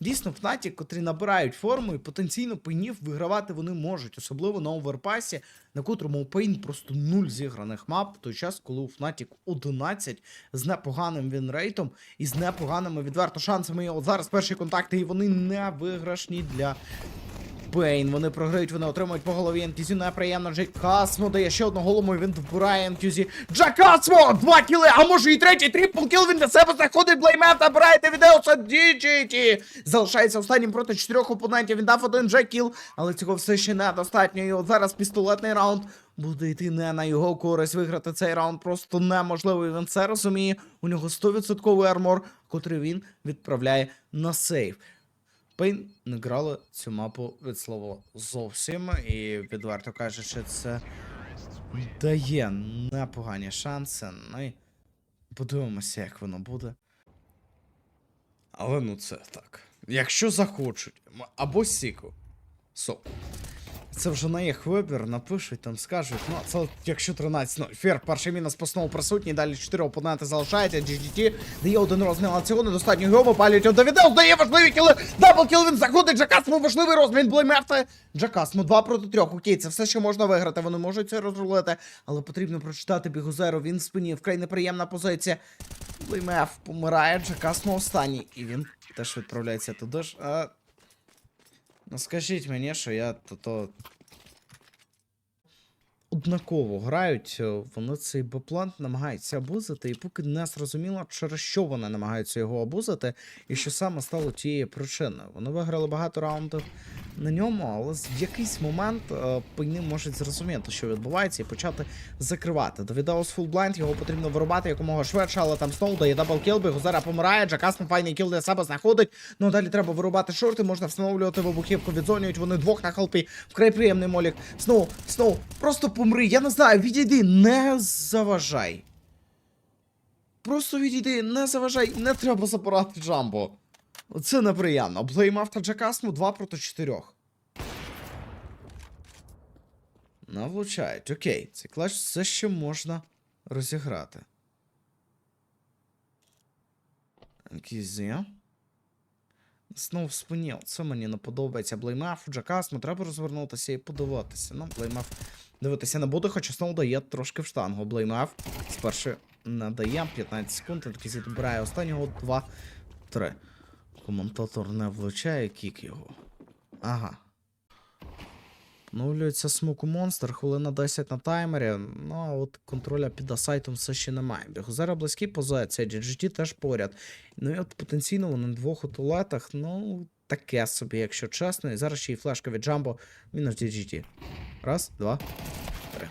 дійсно Фнатік, котрі набирають форму і потенційно пейнів вигравати вони можуть, особливо на оверпасі, на котрому у Пейн просто нуль зіграних мап, в той час, коли у Фнатік 11 з непоганим вінрейтом і з непоганими відверто шансами. І от зараз перші контакти, і вони не виграшні для Пейн. Вони програють, вони отримують по голові Енкюзі. Неприємно. Джей Касмо дає ще одну голому, і він вбирає Енкюзі. Джек Касмо! Два кіли, а може і третій трипл кіл. Він для себе заходить блеймет, набираєте відео, це DGT. Залишається останнім проти чотирьох опонентів. Він дав один Джек кіл, але цього все ще недостатньо. І от зараз пістолетний раунд буде йти не на його користь. Виграти цей раунд просто неможливо. І він це розуміє. У нього 100% армор, котрий він відправляє на сейф. Пейн не грали цю мапу від слова зовсім, і відверто кажучи, це дає непогані шанси. Ну і подивимося, як воно буде. Але ну це так. Якщо захочуть, або Сіку. Со. Це вже на їх вибір, напишуть, там скажуть. Ну, це якщо 13 ну, фер, перший мінус по сноу присутній, далі 4 опоненти залишається, GGT дає один розмін, але цього недостатньо його випалюють до відео, здає важливі кіли, дабл кіл, він заходить, Джакасмо важливий розмін, блеймерти. Джакасмо 2 проти 3, окей, це все, що можна виграти, вони можуть це розрулити, але потрібно прочитати Бігузеру, він в спині, вкрай неприємна позиція. Блеймеф помирає, Джакасмо останній, і він теж відправляється туди ж. А... Ну скажіть мені, що я то то. Однаково грають, е, вони цей беплан намагаються абузити, і поки не зрозуміло, через що вони намагаються його абузити, і що саме стало тією причиною. Вони виграли багато раундів на ньому, але в якийсь момент е, пейни можуть зрозуміти, що відбувається, і почати закривати. До відео з його потрібно вирубати якомога швидше, але там Сноу дає даблкіл, Бігузера помирає, Джакасм файний кіл для себе знаходить. Ну далі треба вирубати шорти, можна встановлювати вибухівку, відзонюють вони двох на халпі. Вкрай приємний молік. Сноу, Сноу, просто помри, я не знаю, відійди, не заважай. Просто відійди, не заважай, не треба забирати Джамбо. Це неприємно. Блейм автор Джакасму 2 проти 4. Не влучають. Окей, цей клач все ще можна розіграти. Кізі. Знов спинів. Це мені не подобається. Блеймаф, Джакасму, треба розвернутися і подивитися. Ну, Блеймаф дивитися не буду, хоча знову дає трошки в штангу. Блеймаф спершу не дає 15 секунд, Кізі зібрає останнього 2-3. Коментатор не влучає кік його. Ага. Поновлюється смоку монстр, хвилина 10 на таймері. Ну а от контроля під асайтом все ще немає. Бігозера близькі позиції, GGT теж поряд. Ну і от потенційно вони на двох отулетах, ну, таке собі, якщо чесно. І зараз ще й флешка від Джамбо, мінус GGT. Раз, два, три.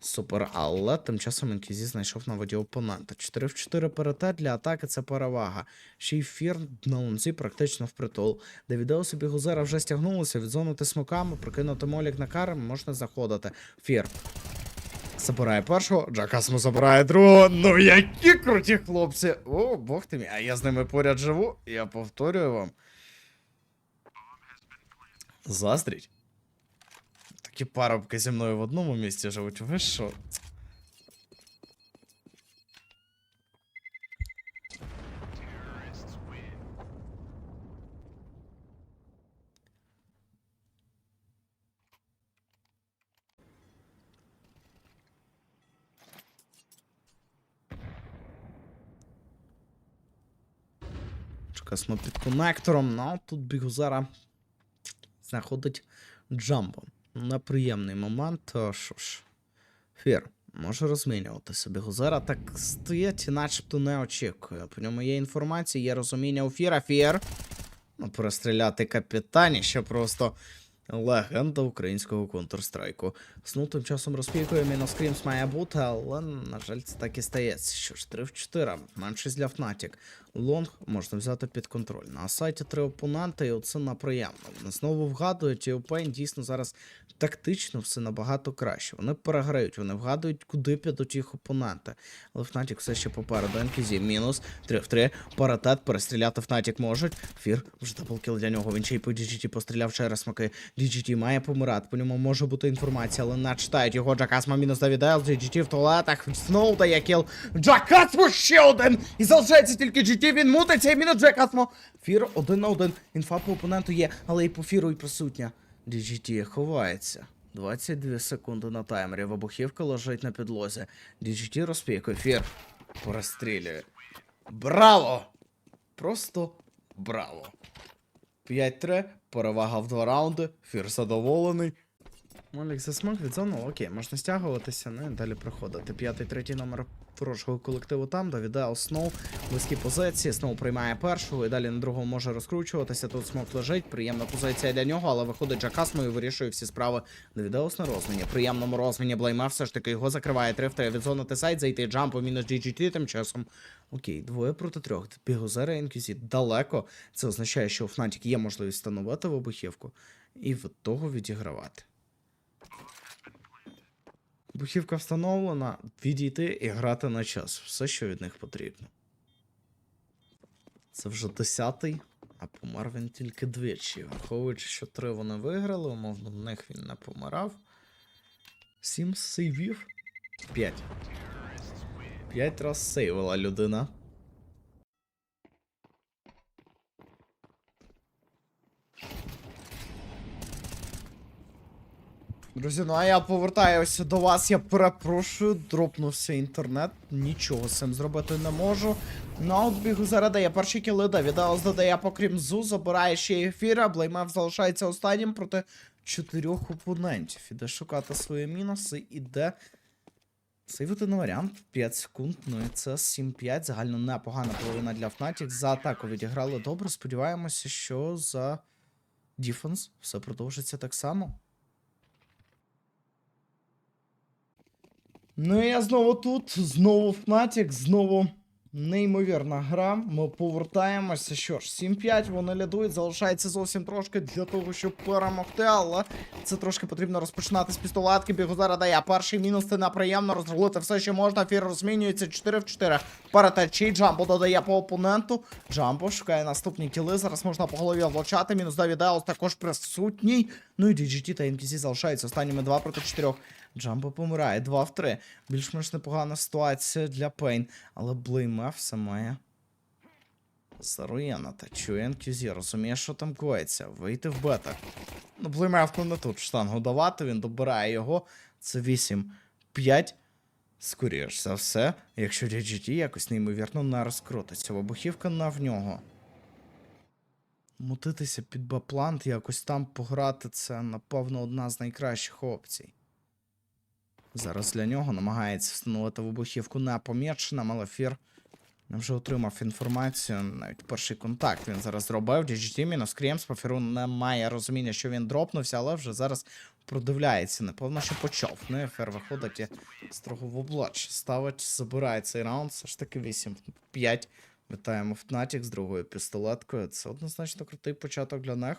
Супер, але тим часом Інкізі знайшов на воді опонента. 4 в 4 перетет для атаки це перевага. Ще й фір на лунці практично впритул. Де відео собі Гузера вже стягнулося, відзонути смоками, прокинути молік на карм, можна заходити. Фір. Забирає першого, Джакасму забирає другого. Ну які круті хлопці! О, бог ти мій, а я з ними поряд живу, я повторюю вам. Заздріть. Такі парубки зі мною в одному місці живуть. Ви що? Чекаємо під конектором, ну тут Бігузара знаходить Джамбо. Неприємний момент. а Що ж, Фір може розмінювати собі. Гузера так стоїть і начебто не очікує. По ньому є інформація, є розуміння у Фіра. Фір. Ну, перестріляти капітаніще просто легенда українського Counter-Strike. Сну тим часом розпікує, мінус Крімс має бути, але, на жаль, це так і стається. Що ж, 3 в 4, меншість для Fnatic. Лонг можна взяти під контроль. На сайті три опоненти, і оце наприємно. Вони знову вгадують, і Опейн дійсно зараз тактично все набагато краще. Вони переграють, вони вгадують, куди підуть їх опоненти. Але Fnatic все ще попереду. НКЗ мінус 3 в 3. Паратет перестріляти Fnatic можуть. Фір вже таблкіл для нього. Він ще й по DGT постріляв через смаки. DGT має помирати, по ньому може бути інформація, але не його. Джакасма мінус Давідел, DGT в туалетах. Сноу дає кіл. Джакасма ще один! І залишається тільки GT він мутиться, і мінус Джекасмо. Фір один на один. Інфа по опоненту є, але і по фіру і присутня. DGT ховається. 22 секунди на таймері. Вибухівка лежить на підлозі. DGT розпікує. Фір перестрілює. Браво! Просто браво. 5-3, перевага в два раунди. Фір задоволений. Молік від зону, окей, можна стягуватися, ну і далі проходити. П'ятий, третій номер ворожого колективу там, Давіда Сноу, близькі позиції, Сноу приймає першого і далі на другому може розкручуватися. Тут смок лежить, приємна позиція для нього, але виходить Джакасмо і вирішує всі справи. Давідеус на розміні. Приємному розміні Блейма все ж таки його закриває. 3 в 3 від зони сайт, зайти джампу мінус GGT тим часом. Окей, двоє проти трьох. Бігозера інкюзі далеко. Це означає, що у Fnatic є можливість встановити вибухівку і від того відігравати. Бухівка встановлена, відійти і грати на час. Все, що від них потрібно. Це вже десятий, а помер він тільки двічі. Враховуючи, що три вони виграли, умовно, в них він не помирав. Сім сейвів. П'ять. П'ять раз сейвила людина. Друзі, ну а я повертаюся до вас. Я перепрошую, дропнувся інтернет. Нічого з цим зробити не можу. Наутбігу зараз дає перші кіли, Давідаус додає покрім зу, забирає ще ефіра. Блеймев залишається останнім проти чотирьох опонентів. Іде шукати свої мінуси, іде. Сейвити на варіант 5 секунд, ну і це 7-5. Загально непогана половина для Fnatic. За атаку відіграли добре. Сподіваємося, що за Діфенс все продовжиться так само. Ну і я знову тут, знову Fnatic, знову неймовірна гра. Ми повертаємося. Що ж, 7-5 вони лядують, залишається зовсім трошки для того, щоб перемогти, але це трошки потрібно розпочинати з пістолетки. Бігозара дає перший мінус, це неприємно розрулити все, що можна. Фір розмінюється 4 в 4. Перетечі, Джамбо додає по опоненту. Джамбо шукає наступні кіли. Зараз можна по голові влучати. Мінус Давідаус також присутній. Ну і DGT та NPC залишаються останніми 2 проти 4. Джамбо помирає 2 в 3. Більш-менш непогана ситуація для Пейн, але Блеймев все має заруєнати. Чує NQZ, розуміє, що там коїться. Вийти в бета. Ну, Блеймев ну не тут штангу давати, він добирає його. Це 8. 5. Скоріш за все, якщо DGT якось неймовірно не розкрутиться. Вибухівка на в нього. Мутитися під баплант, якось там пограти, це, напевно, одна з найкращих опцій. Зараз для нього намагається встановити вибухівку непоміченим, але Фір вже отримав інформацію. Навіть перший контакт він зараз зробив. DGT мінус Крємс по Фіру не має розуміння, що він дропнувся, але вже зараз продивляється. Напевно, що почав. Ну і Фір виходить і строго в облач. Ставить, забирає цей раунд. Все ж таки 8-5. Вітаємо Fnatic з другою пістолеткою. Це однозначно крутий початок для них.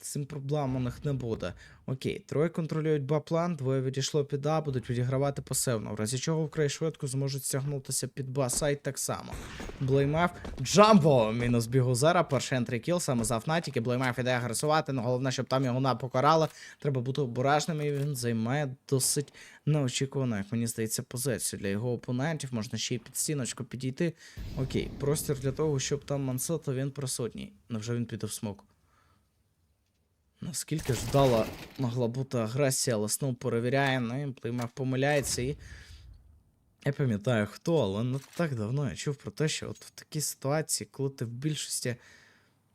Цим проблем у них не буде. Окей, троє контролюють Б-план, двоє відійшло під А, будуть відігравати пасивно, в разі чого вкрай швидко зможуть стягнутися під Б-сайт так само. Блеймев, Джамбо! Мінус Бігузера, перший ентрі кіл, саме за Фнатіки. Блеймев іде агресувати, але головне, щоб там його не. Треба бути обережними, і він займає досить неочікувану, як мені здається, позицію. Для його опонентів можна ще й під стіночку підійти. Окей, простір для того, щоб там мансити, він присутній. Невже він піде в смок? Наскільки вдала могла бути агресія, але Сноу перевіряє, ну і Плеймер помиляється і. Я пам'ятаю хто, але не так давно я чув про те, що от в такій ситуації, коли ти в більшості.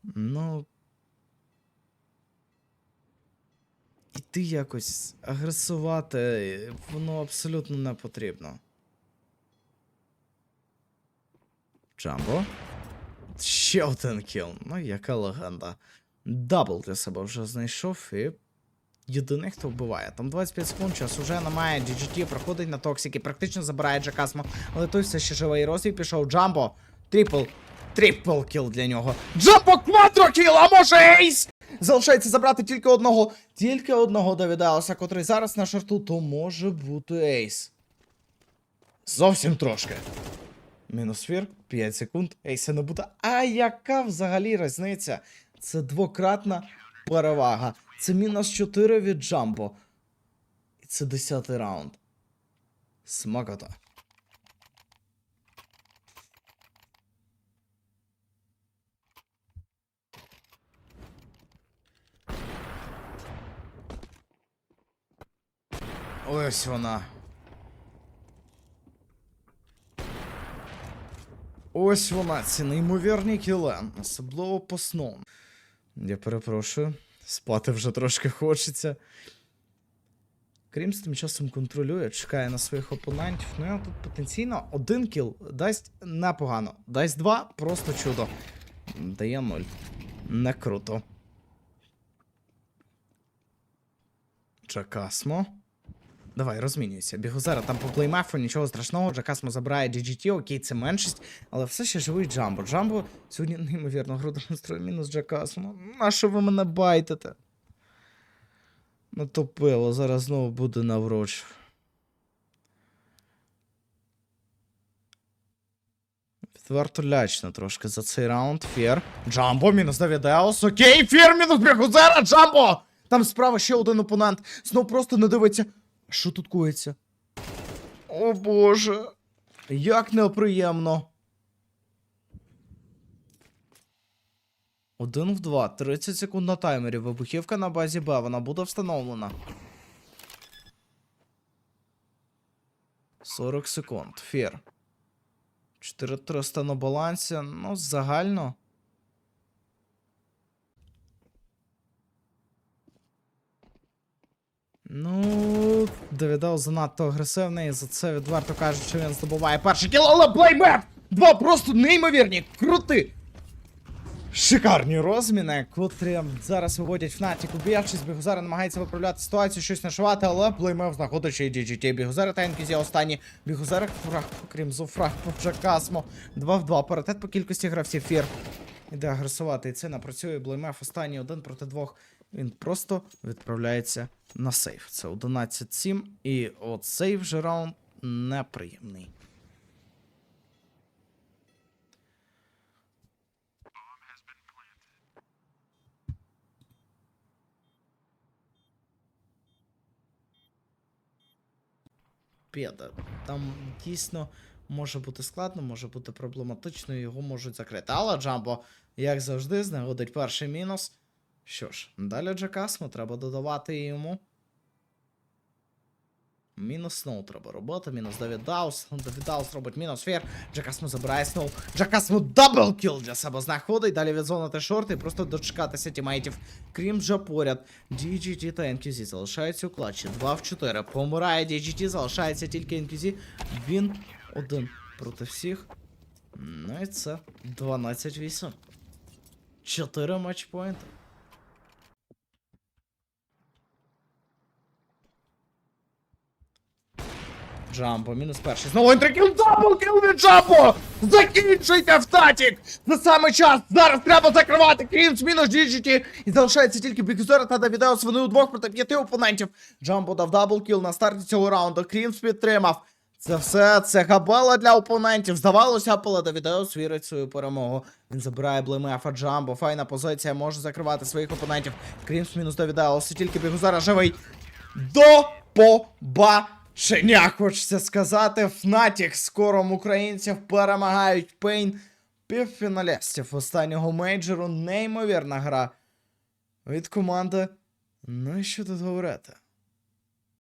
Ну. Іти якось агресувати, воно абсолютно не потрібно. Джамбо. Ще один кіл. Ну, яка легенда. Дабл для себе вже знайшов і. Єдиний, хто вбиває. Там 25 секунд, час уже немає. GGT проходить на токсики, практично забирає Джакасмо, але той все ще живий розвій пішов. Джамбо. Трипл. Трипл кіл для нього. Джамбо квадрокіл, а може ейс! Залишається забрати тільки одного. Тільки одного Давідауса, котрий зараз на шарту, то може бути ейс. Зовсім трошки. Мінус фір, 5 секунд, ейса не буде. А яка взагалі різниця? Це двократна перевага. Це мінус 4 від джамбо. І це 10 раунд. Смакота. Ось вона. Ось вона, ці неймовірні кілен, особливо по сну. Я перепрошую, спати вже трошки хочеться. Крімс тим часом контролює, чекає на своїх опонентів. Ну, я тут потенційно один кіл дасть непогано. Дасть два просто чудо. Дає нуль. Не круто. Джакасмо. Давай, розмінюйся. Бігозера там по плеймефу, нічого страшного. Джакасмо забирає GGT, окей, це меншість, але все ще живий Джамбо. Джамбо сьогодні неймовірно гру демонструє мінус Джакасмо. На що ви мене байтите? Натопило, зараз знову буде навроч. Відверто лячно трошки за цей раунд. Фєр. Джамбо, мінус Давідеус. Окей, Фєр, мінус Бігузера, Джамбо! Там справа ще один опонент. Знов просто не дивиться. Що тут коїться? О боже. Як неприємно. Один в два. 30 секунд на таймері. Вибухівка на базі Б. Вона буде встановлена. 40 секунд. Фір. 4300 на балансі. Ну, загально. Ну, Давідал занадто агресивний, за це відверто кажуть, що він здобуває перший кіл, але плеймеп! Два просто неймовірні, крути! Шикарні розміни, котрі зараз виводять Фнатік у більшість. Бігозара намагається виправляти ситуацію, щось нашивати, але плеймев знаходить ще й DGT. Бігозара та Енкізі останні. Бігозара фраг, крім зофраг, по Джакасмо. 2 в 2. Паритет по кількості гравців фір. Іде агресувати, і це напрацює Блеймеф останній один проти двох. Він просто відправляється на сейф. Це 11-7. І от сейф же раунд неприємний. Піде. Там дійсно може бути складно, може бути проблематично, його можуть закрити. Але Джамбо, як завжди, знаходить перший мінус. Що ж, далі Джакасмо треба додавати йому. Мінус Сноу треба робити, мінус Давід Даус. Давід Даус робить мінус фір. Джакасмо забирає Сноу. Джакасмо даблкіл для себе знаходить. Далі відзонити шорти і просто дочекатися тімейтів. Крім вже поряд. DGT та NQZ залишаються у клатчі. 2 в 4. Помирає DGT, залишається тільки NQZ. Він один проти всіх. Ну і це 12-8. 4 матчпоінти. Джамбо, мінус перший. Знову інтрикіл, даблкіл від Джамбо! Закінчуйте в татік! На саме час! Зараз треба закривати! Крімс, мінус GGT! І залишається тільки Бікзора та Давідеус. Вони удвох проти п'яти опонентів. Джамбо дав даблкіл на старті цього раунду. Крімс підтримав. Це все, це габела для опонентів. Здавалося, але Давідеус вірить в свою перемогу. Він забирає блемефа Джамбо. Файна позиція, може закривати своїх опонентів. Крімс мінус Давідеус. І тільки Бігузара живий. До побачення, хочеться сказати. Фнатік скором українців перемагають Пейн півфіналістів останнього мейджору. Неймовірна гра від команди. Ну і що тут говорити?